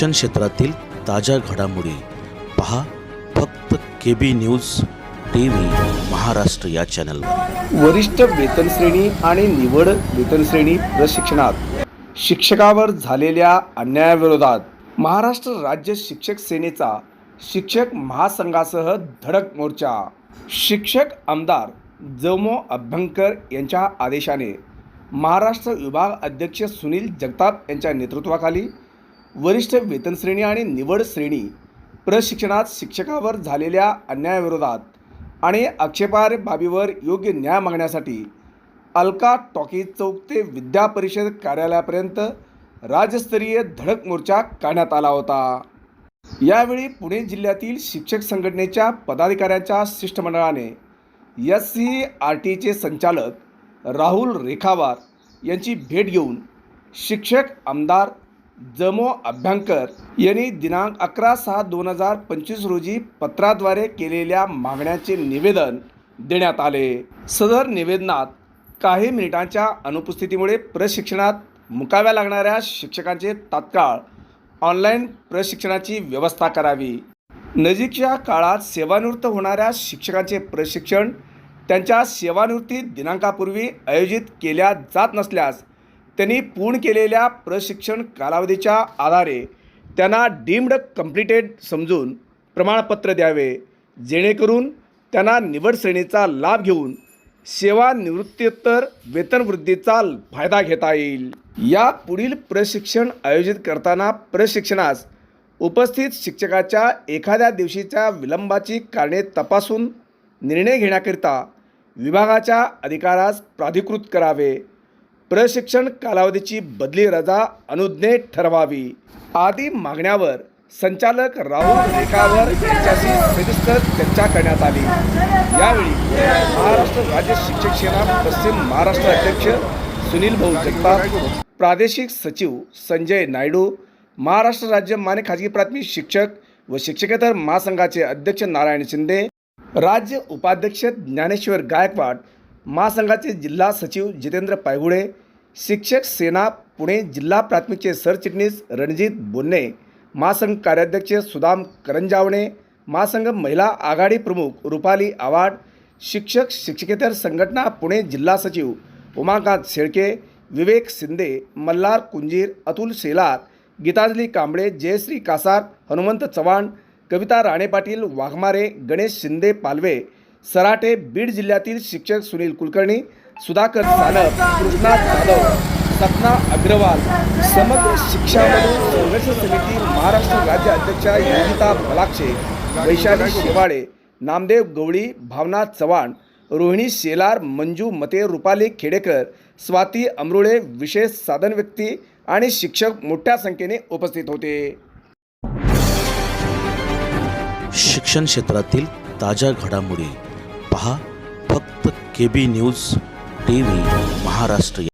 शिक्षण क्षेत्रातील ताज्या घडामोडी पहा फक्त K B news T V Maharashtra या चॅनलवर वरिष्ठ वेतन श्रेणी आणि निवड वेतन श्रेणी प्रशिक्षणात शिक्षकावर झालेल्या अन्यायाविरोधात महाराष्ट्र राज्य शिक्षक सेनेचा शिक्षक महासंघासह धडक मोर्चा. शिक्षक आमदार जमो अभ्यंकर यांच्या आदेशाने महाराष्ट्र विभाग अध्यक्ष सुनील जगताप यांच्या नेतृत्वाखाली वरिष्ठ वेतन श्रेणी आणि निवड श्रेणी प्रशिक्षणात शिक्षकावर झालेल्या अन्यायाविरोधात आणि आक्षेपार्ह बाबीवर योग्य न्याय मागण्यासाठी अलका टॉकीज चौक ते विद्या परिषद कार्यालयापर्यंत राज्यस्तरीय धडक मोर्चा काढण्यात आला होता. यावेळी पुणे जिल्ह्यातील शिक्षक संघटनेच्या पदाधिकाऱ्यांच्या शिष्टमंडळाने एस सी आर टीचे संचालक राहुल रेखावार यांची भेट घेऊन शिक्षक आमदार जमो अभ्यंकर यांनी दिनांक अकरा सहा दोन हजार पंचवीस रोजी पत्राद्वारे केलेल्या मागण्याचे निवेदन देण्यात आले. सदर निवेदनात काही मिनिटांच्या अनुपस्थितीमुळे प्रशिक्षणात मुकाव्या लागणाऱ्या शिक्षकांचे तात्काळ ऑनलाईन प्रशिक्षणाची व्यवस्था करावी. नजीकच्या काळात सेवानिवृत्त होणाऱ्या शिक्षकांचे प्रशिक्षण त्यांच्या सेवानिवृत्ती दिनांकापूर्वी आयोजित केल्या जात नसल्यास त्यांनी पूर्ण केलेल्या प्रशिक्षण कालावधीच्या आधारे त्यांना डीम्ड कम्प्लिटेड समजून प्रमाणपत्र द्यावे जेणेकरून त्यांना निवड श्रेणीचा लाभ घेऊन सेवानिवृत्त्योत्तर वेतनवृद्धीचा फायदा घेता येईल. या पुढील प्रशिक्षण आयोजित करताना प्रशिक्षणास उपस्थित शिक्षकाच्या एखाद्या दिवशीच्या विलंबाची कारणे तपासून निर्णय घेण्याकरिता विभागाच्या अधिकारास प्राधिकृत करावे. प्रशिक्षण कालावधीची बदली रजा अनुज्ञे ठरवावी. आदी मागण्यावर संचालक राहुल रेखावर यांच्याशी सविस्तर चर्चा करण्यात आली. यावेळी महाराष्ट्र राज्य शिक्षक सेना पश्चिम महाराष्ट्र अध्यक्ष सुनील भाऊ जगताप प्रादेशिक सचिव संजय नायडू महाराष्ट्र राज्य मान्य खाजगी प्राथमिक शिक्षक व शिक्षकेतर महासंघाचे अध्यक्ष नारायण शिंदे राज्य उपाध्यक्ष ज्ञानेश्वर गायकवाड महासंघाचे जिल्हा सचिव जितेंद्र पायगुडे शिक्षक सेना पुणे जिल्हा प्राथमिकचे सरचिटणीस रणजित बोन्ने महासंघ कार्याध्यक्ष सुदाम करंजावणे महासंघ महिला आघाडी प्रमुख रुपाली आवाड शिक्षक शिक्षकेतर संघटना पुणे जिल्हा सचिव उमाकांत शेळके विवेक शिंदे मल्हार कुंजीर अतुल शेलार गीतांजली कांबळे जयश्री कासार हनुमंत चव्हाण कविता राणे पाटील वाघमारे गणेश शिंदे पालवे सराटे बीड जिल्ह्यातील शिक्षक सुनील कुलकर्णी सुधाकर सानप कृष्णा जाधव सपना अग्रवाल समग्र शिक्षामध्ये संघर्ष समिती महाराष्ट्र राज्य अध्यक्षा योगिता बलाक्षे वैशाली शेवाळे नामदेव गवळी भावना चव्हाण रोहिणी शेलार मंजू मते रुपाली खेडेकर स्वाती अमरुळे विशेष साधन व्यक्ती आणि शिक्षक मोठ्या संख्येने उपस्थित होते. शिक्षण क्षेत्रातील ताज्या घडामोडी पहा फक्त K B news T V Maharashtra